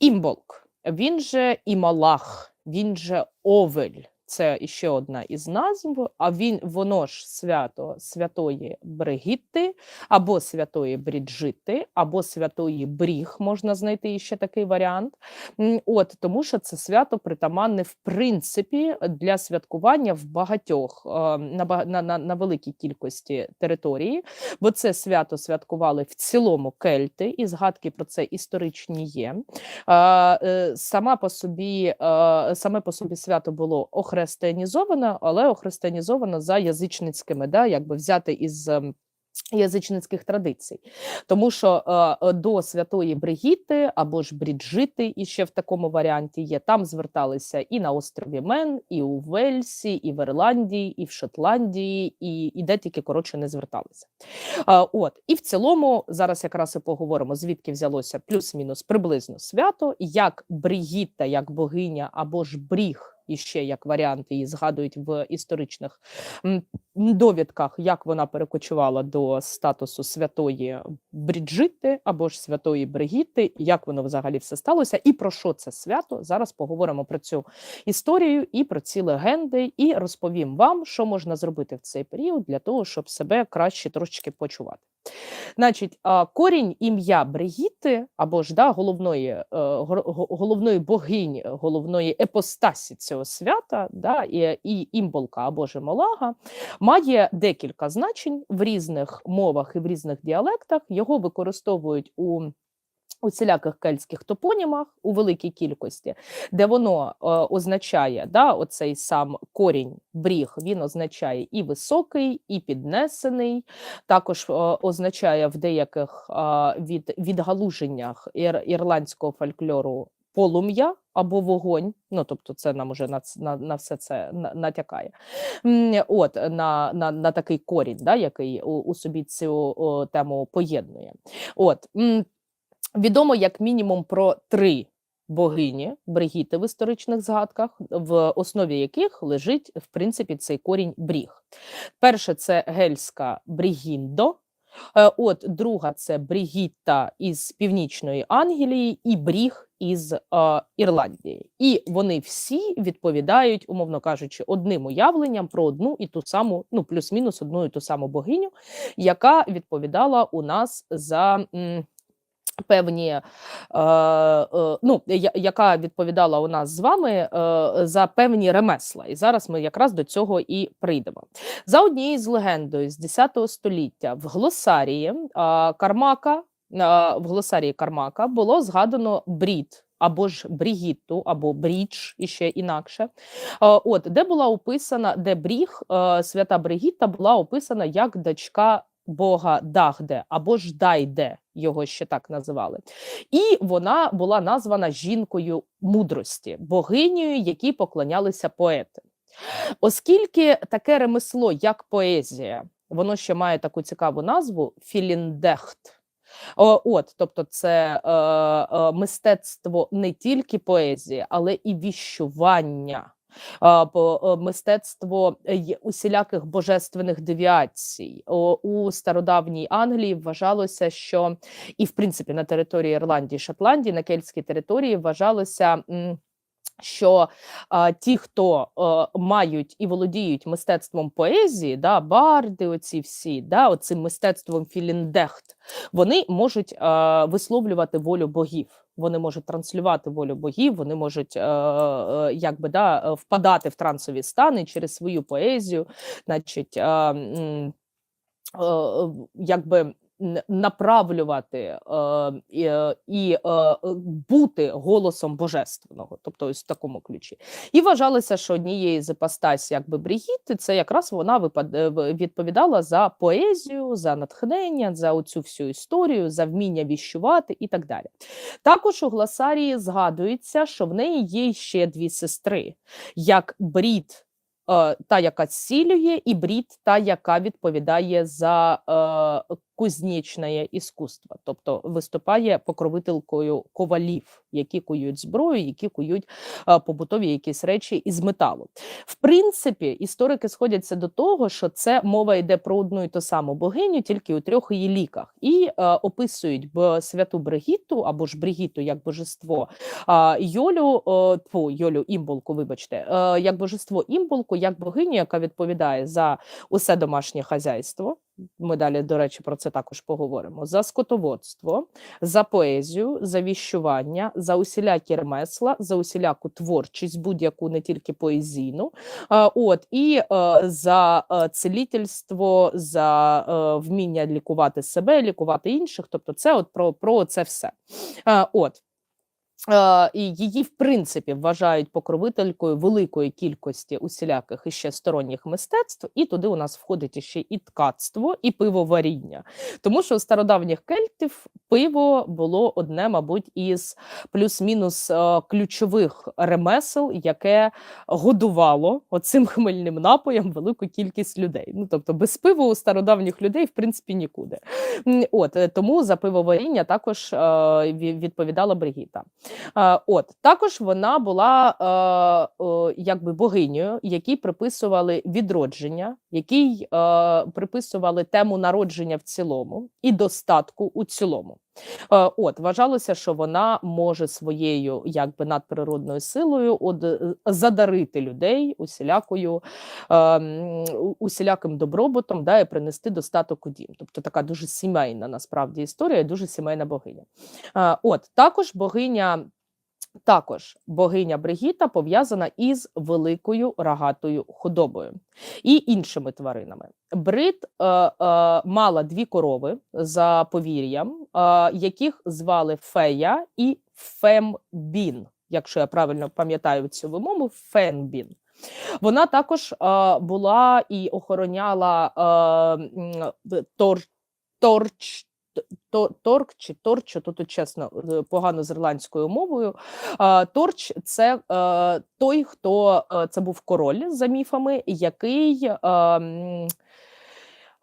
Імболк, він же Імалах, він же Овель. Це ще одна із назв. А він воно ж свято святої Бригітти, або святої Бріджити, або святої Бріг. Можна знайти ще такий варіант. От тому, що це свято притаманне в принципі для святкування в багатьох е, на, на, на, на великій кількості території, бо це свято святкували в цілому кельти, і згадки про це історичні є. Е, Сама по собі, е, саме по собі свято було охристиянізовано, але охристиянізовано за язичницькими, да, якби взяти із. ем, Язичницьких традицій, тому що е, е, до святої Бригіти або ж Бріджити, і ще в такому варіанті є. Там зверталися і на острові Мен, і у Вельсі, і в Ірландії, і в Шотландії, і, і де тільки коротше не зверталися. А, от і в цілому зараз якраз і поговоримо, звідки взялося плюс-мінус приблизно свято, як Бригітта, як богиня, або ж Бріг. І ще як варіант її згадують в історичних довідках, як вона перекочувала до статусу святої Бріджити або ж святої Бригіти, як воно взагалі все сталося, і про що це свято. Зараз поговоримо про цю історію і про ці легенди, і розповім вам, що можна зробити в цей період для того, щоб себе краще трошечки почувати. Значить, корінь ім'я Бригіти, або ж да, головної, е, головної богині, головної епостасі цього свята, да, і, і імболка або ж Малага, має декілька значень в різних мовах і в різних діалектах. Його використовують у у всіляких кельтських топонімах у великій кількості, де воно е, означає да, оцей сам корінь бріг, він означає і високий, і піднесений. Також е, означає в деяких е, від, відгалуженнях ір, ірландського фольклору полум'я або вогонь. Ну тобто, це нам уже на, на, на все це натякає. От на, на, на такий корінь, да, який у, у собі цю о, тему поєднує. От відомо як мінімум про три богині Бригіти в історичних згадках, в основі яких лежить в принципі цей корінь бріг. Перше це гельська Брігіндо. е, От друга це Брігітта із північної Ангелії і Бріг із е, Ірландії. І вони всі відповідають, умовно кажучи, одним уявленням про одну і ту саму, ну плюс-мінус одну і ту саму богиню, яка відповідала у нас за. м, Певні, е, е, ну, яка відповідала у нас з вами е, за певні ремесла, і зараз ми якраз до цього і прийдемо. За однією з легендою з 10 століття в глосарії е, Кармака, е, в глосарії Кармака було згадано брід. Або ж Брігітту, або Брідж, і ще інакше. Е, От де була описана, де Бріг, е, свята Бригітта була описана як дочка Бога Дагде, або ж Дайде, його ще так називали. І вона була названа жінкою мудрості, богинею, якій поклонялися поети. Оскільки таке ремесло, як поезія, воно ще має таку цікаву назву філіндехт. О, От, тобто, це е, е, мистецтво не тільки поезії, але і віщування. А, е, Мистецтво е, усіляких божественних девіацій у стародавній Англії вважалося, що і в принципі на території Ірландії, Шотландії, на кельтській території вважалося. що а, ті, хто е, мають і володіють мистецтвом поезії, да, барди, оці всі, да, оцим мистецтвом філіндехт, вони можуть е, висловлювати волю богів. Вони можуть транслювати волю богів, вони можуть е, е, якби да, е, впадати в трансові стани через свою поезію, значить, е, е, якби направлювати е, і, е, і е, бути голосом божественного, тобто ось в такому ключі. І вважалося, що однією з іпостасій, якби Брігітти, це якраз вона е, відповідала за поезію, за натхнення, за оцю всю історію, за вміння віщувати і так далі. Також у Гласарії згадується, що в неї є ще дві сестри, як Брід. е, Та, яка зцілює, і брід, та, яка відповідає за е, кузнечне іскусство, тобто виступає покровителькою ковалів, які кують зброю, які кують е, побутові якісь речі із металу. В принципі, історики сходяться до того, що це мова йде про одну і ту саму богиню, тільки у трьох її ліках, і е, описують святу Бригіту або ж Бригіту як божество, а Йолю, е, тьфу, Йолю імболку, вибачте, е, як божество імболку, як богиню, яка відповідає за усе домашнє хазяйство. Ми далі, до речі, про це також поговоримо. За скотоводство, за поезію, за віщування, за усілякі ремесла, за усіляку творчість, будь-яку не тільки поезійну. От і е, за е, целітельство, за е, вміння лікувати себе, лікувати інших. Тобто, це от про, про це все. От. Е, і її, в принципі, вважають покровителькою великої кількості усіляких іще сторонніх мистецтв, і туди у нас входить іще і ткацтво, і пивоваріння. Тому що у стародавніх кельтів пиво було одне, мабуть, із плюс-мінус е, ключових ремесел, яке годувало оцим хмельним напоєм велику кількість людей. Ну тобто, без пива у стародавніх людей, в принципі, нікуди. От е, тому за пивоваріння також відповідала Бригіта. От також вона була е, е, якби богинею, якій приписували відродження, якій е, приписували тему народження в цілому і достатку у цілому. Е, От вважалося, що вона може своєю якби надприродною силою от, е, задарити людей усілякою е, усіляким добробутом, да, і принести достаток у дім. Тобто така дуже сімейна насправді історія, дуже сімейна богиня. Е, От також богиня. Також богиня Бригіта пов'язана із великою рогатою худобою і іншими тваринами. Брит е, е, мала дві корови за повір'ям, е, яких звали Фея і Фембін, якщо я правильно пам'ятаю цю вимову, Фенбін. Вона також е, була і охороняла е, м, тор, торч. То- Торк чи торчо, то тут чесно погано з ірландською мовою. Торч це е, той, хто е, це був король за міфами, який е, м, е,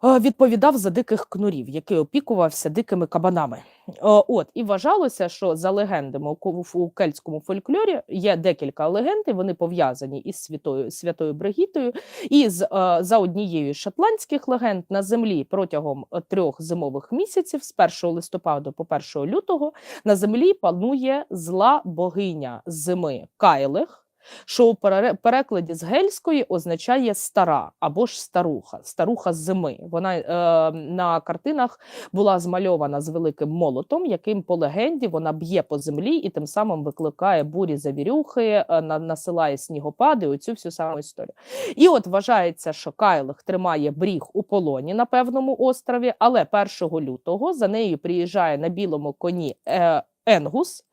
відповідав за диких кнурів, який опікувався дикими кабанами. Е, От і вважалося, що за легендами у кельтському фольклорі є декілька легенд, і вони пов'язані із святою святою Бригітою. І з, е, за однією з шотландських легенд на землі протягом е, трьох зимових місяців, з 1 листопада по 1 лютого, на землі панує зла богиня зими Кайлих. Що у пере- перекладі з гельської означає стара або ж старуха, старуха зими. Вона е, на картинах була змальована з великим молотом, яким по легенді вона б'є по землі і тим самим викликає бурі завірюхи, е, на- насилає снігопади. Оцю всю саму історію. І от вважається, що Кайлих тримає бріг у полоні на певному острові, але 1 лютого за нею приїжджає на білому коні е, Енгус.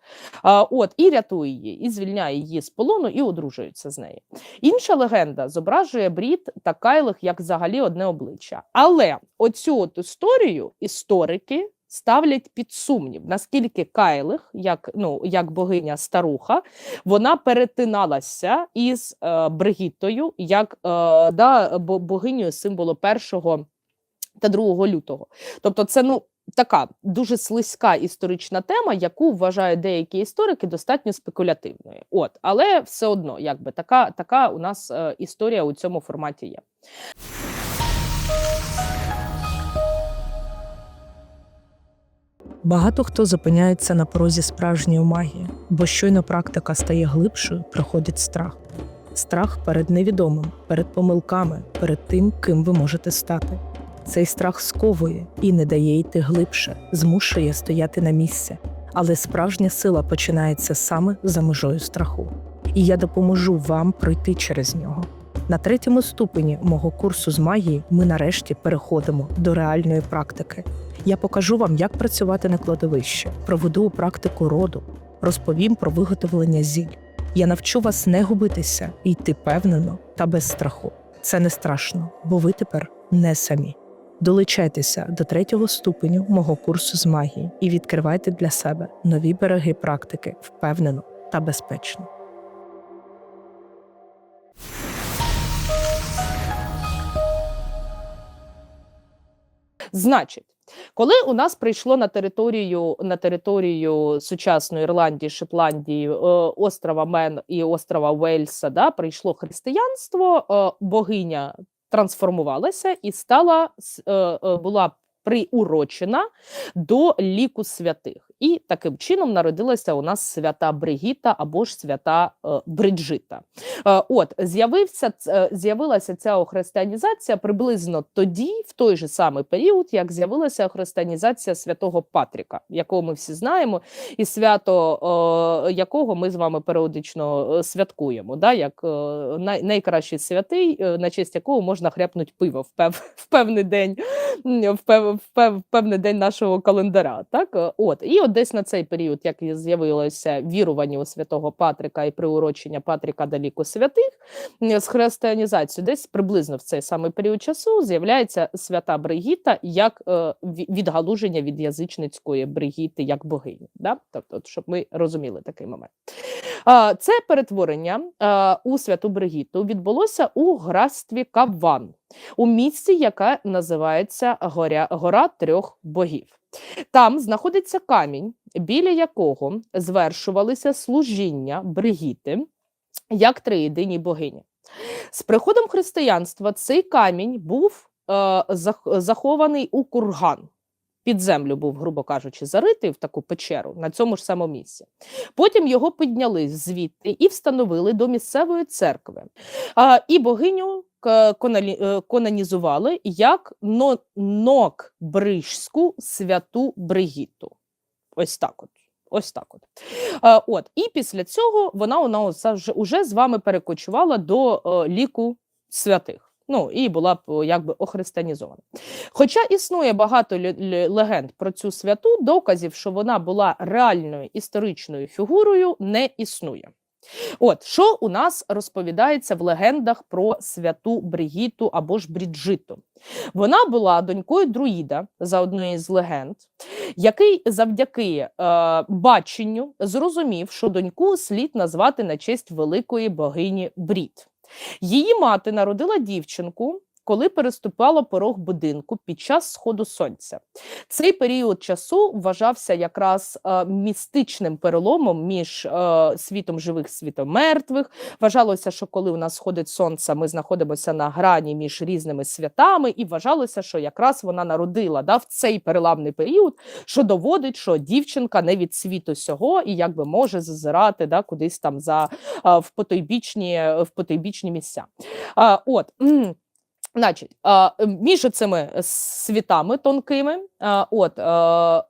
От і рятує її, і звільняє її з полону, і одружується з нею. Інша легенда зображує Брід та Кайлих як взагалі одне обличчя. Але оцю от історію історики ставлять під сумнів, наскільки Кайлих, як ну як богиня старуха, вона перетиналася із е, Бригіттою, як е, да, богинею символу першого та 2 лютого. Тобто, це ну. Така дуже слизька історична тема, яку вважають деякі історики достатньо спекулятивною. От, але все одно, якби така, така у нас е, історія у цьому форматі є. Багато хто зупиняється на порозі справжньої магії, бо щойно практика стає глибшою, приходить страх. Страх перед невідомим, перед помилками, перед тим, ким ви можете стати. Цей страх сковує і не дає йти глибше, змушує стояти на місці. Але справжня сила починається саме за межою страху. І я допоможу вам пройти через нього. На третьому ступені мого курсу з магії ми нарешті переходимо до реальної практики. Я покажу вам, як працювати на кладовищі, проведу практику роду, розповім про виготовлення зіль. Я навчу вас не губитися і йти впевнено та без страху. Це не страшно, бо ви тепер не самі. Долучайтеся до третього ступеню мого курсу з магії і відкривайте для себе нові береги практики впевнено та безпечно. Значить, Коли у нас прийшло на територію на територію сучасної Ірландії, Шотландії, е, острова Мен і острова Уельса, да, прийшло християнство, е, богиня трансформувалася і стала е, е, була приурочена до ліку святих. І таким чином народилася у нас свята Бригіта або ж свята е, Бриджита. Е, От з'явився е, з'явилася ця охристиянізація приблизно тоді, в той же самий період, як з'явилася охристиянізація святого Патріка, якого ми всі знаємо, і свято якого ми з вами періодично святкуємо, да, як най, найкращий святий, на честь якого можна хряпнути пиво в, пев, в певний день, в, пев, в, пев, в певний день нашого календаря. Так? От. І от десь на цей період, як з'явилося вірування у святого Патрика і приурочення Патрика до святих, з християнізацією, десь приблизно в цей самий період часу з'являється свята Бригіта як е, відгалуження від язичницької Бригіти як богині. Да? Тобто, щоб ми розуміли такий момент. Це перетворення у святу Бригіту відбулося у графстві Каван, у місці, яке називається Горя, Гора трьох богів. Там знаходиться камінь, біля якого звершувалися служіння Бригіти як триєдиній богині. З приходом християнства цей камінь був е, захований у курган. Під землю був, грубо кажучи, заритий в таку печеру на цьому ж самому місці. Потім його підняли звідти і встановили до місцевої церкви. А, і богиню к- е, канонізували як Нокбрижську святу Бригіту. Ось так от. Ось так от. Е, от. І після цього вона у нас вже, з вами перекочувала до е, ліку святих. Ну, і була б якби охристиянізована. Хоча існує багато легенд про цю святу, доказів, що вона була реальною історичною фігурою, не існує. От що у нас розповідається в легендах про святу Бригіту або ж Бріджиту. Вона була донькою друїда за однією з легенд, який завдяки е, баченню зрозумів, що доньку слід назвати на честь великої богині Брід. Її мати народила дівчинку, коли переступала порог будинку під час сходу сонця. Цей період часу вважався якраз е, містичним переломом між е, світом живих світом мертвих. Вважалося, що коли у нас сходить сонце, ми знаходимося на грані між різними святами, і вважалося, що якраз вона народила да, в цей переламний період, що доводить, що дівчинка не від світу сього і якби може зазирати да, кудись там за а, в потойбічні, в потойбічні місця. А, от. Значить, між цими світами тонкими, от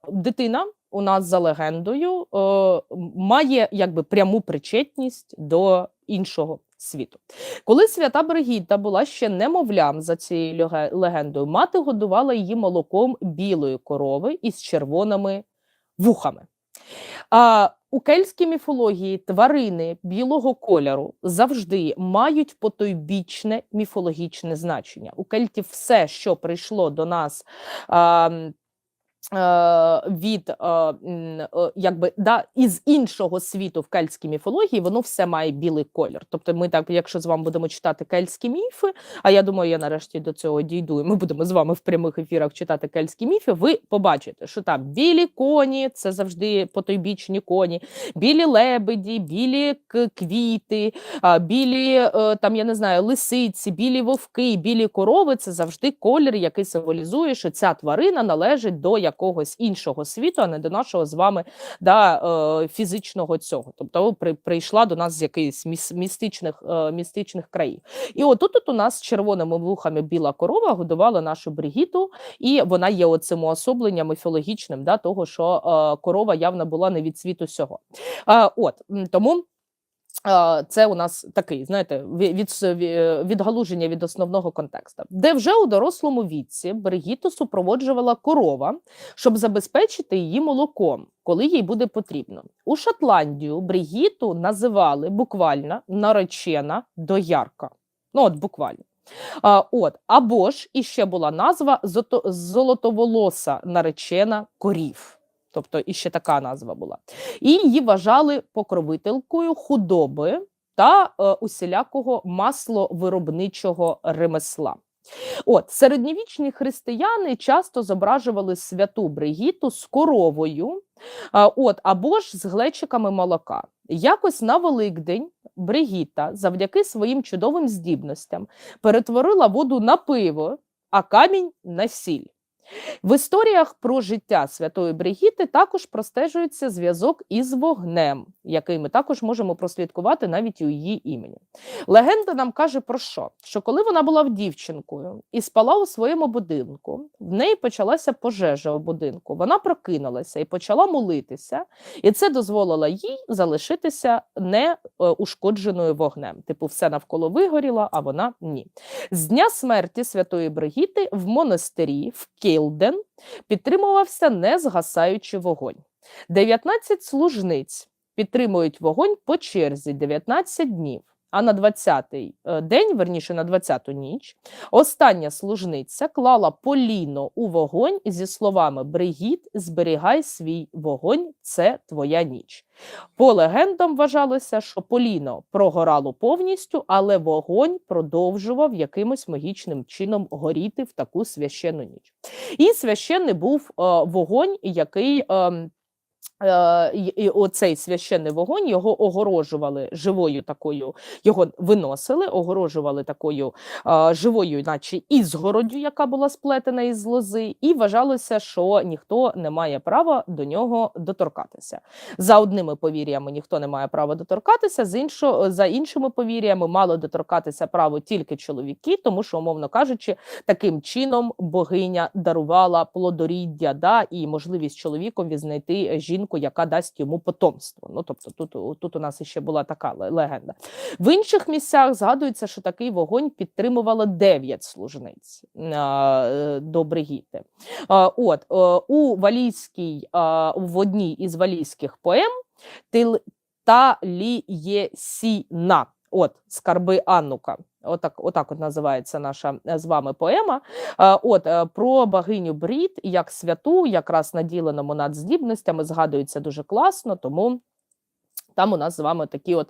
дитина у нас за легендою е, має якби пряму причетність до іншого світу. Коли свята Бригітта була ще немовлям за цією легендою, мати годувала її молоком білої корови із червоними вухами. У кельтській міфології тварини білого кольору завжди мають потойбічне міфологічне значення. У кельтів все, що прийшло до нас. Е, від е, е, якби да із іншого світу в кельтській міфології воно все має білий колір. Тобто, ми так, якщо з вами будемо читати кельтські міфи, а я думаю, я нарешті до цього дійду, і ми будемо з вами в прямих ефірах читати кельтські міфи. Ви побачите, що там білі коні, це завжди потойбічні коні, білі лебеді, білі квіти, білі там, я не знаю, лисиці, білі вовки, білі корови це завжди колір, який символізує, що ця тварина належить до якогось іншого світу, а не до нашого з вами да, е, фізичного цього. Тобто при, прийшла до нас з якихось міс, містичних, е, містичних країв. І отут от у нас червоними вухами біла корова годувала нашу бригіту, і вона є оцим уособленням міфологічним да, того, що е, корова явно була не від світу сього. От тому. Е, Це у нас такий, знаєте, від, відгалуження від основного контексту, де вже у дорослому віці Бригіту супроводжувала корова, щоб забезпечити її молоком, коли їй буде потрібно. У Шотландію Бригіту називали буквально наречена доярка. Ну, от буквально. А, от, або ж іще була назва золотоволоса наречена корів. Тобто іще така назва була. І її вважали покровителькою худоби та е, усілякого масловиробничого ремесла. От середньовічні християни часто зображували святу Бригіту з коровою, от, або ж з глечиками молока. Якось на Великдень Бригіта, завдяки своїм чудовим здібностям, перетворила воду на пиво, а камінь на сіль. В історіях про життя святої Бригіти також простежується зв'язок із вогнем, який ми також можемо прослідкувати навіть у її імені. Легенда нам каже про що? Що коли вона була дівчинкою і спала у своєму будинку, в неї почалася пожежа у будинку. Вона прокинулася і почала молитися, і це дозволило їй залишитися не е, вогнем. Типу, все навколо вигоріло, а вона ні. З дня смерті святої Бригіти в монастирі в Кілден підтримувався незгасаючий вогонь. 19 служниць підтримують вогонь по черзі 19 днів. А на 20-й е, день, верніше на 20-ту ніч, остання служниця клала поліно у вогонь зі словами Бригіт, зберігай свій вогонь, це твоя ніч. По легендам вважалося, що поліно прогорало повністю, але вогонь продовжував якимось магічним чином горіти в таку священну ніч. І священний був е, вогонь, який. Е, і- і оцей священний вогонь його огорожували живою такою, його виносили, огорожували такою е, живою, наче ізгороддю, яка була сплетена із лози, і вважалося, що ніхто не має права до нього доторкатися. За одними повір'ями ніхто не має права доторкатися, з іншо, за іншими повір'ями мало доторкатися право тільки чоловіки, тому що, умовно кажучи, таким чином богиня дарувала плодоріддя да, і можливість чоловікові знайти жінку, яка дасть йому потомство. Ну тобто, тут, тут у нас ще була така легенда. В інших місцях згадується, що такий вогонь підтримувало дев'ять служниць е, до Бригіти. От е, у валійській, в одній із валійських поем Талієсіна. От скарби Аннука. Отак, отак от називається наша е, з вами поема. Е, От е, про богиню Брід як святу, якраз наділеному над здібностями, згадується дуже класно, тому. Там у нас з вами такі от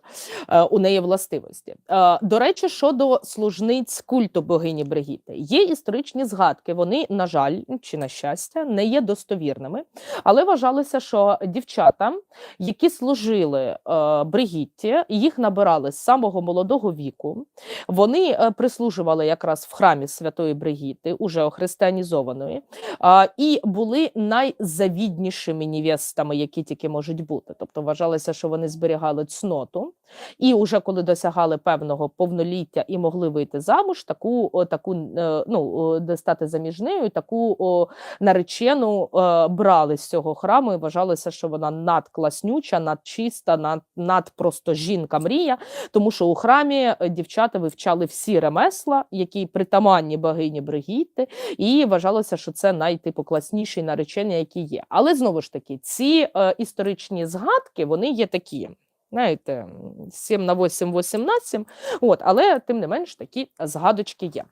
е, у неї властивості. Е, до речі, щодо служниць культу богині Бригіти, є історичні згадки. Вони, на жаль, чи на щастя, не є достовірними, але вважалося, що дівчата, які служили е, Бригітті, їх набирали з самого молодого віку. Вони е, прислужували якраз в храмі Святої Бригіти, уже охристиянізованої, а, і були найзавіднішими невестами, які тільки можуть бути. Тобто вважалося, що вони зберігали цноту, і вже коли досягали певного повноліття і могли вийти замуж, таку, таку е, ну, стати заміжнею, таку наречену е, брали з цього храму, і вважалося, що вона надкласнюча, надчиста, над, над просто жінка мрія, тому що у храмі е, дівчата вивчали всі ремесла, які притаманні богині Бригітти, і вважалося, що це найтипу класніші наречення, які є. Але знову ж таки, ці історичні згадки вони є такі. Знаєте, 7 на 8, 8 на 7, от, але тим не менш такі згадочки є.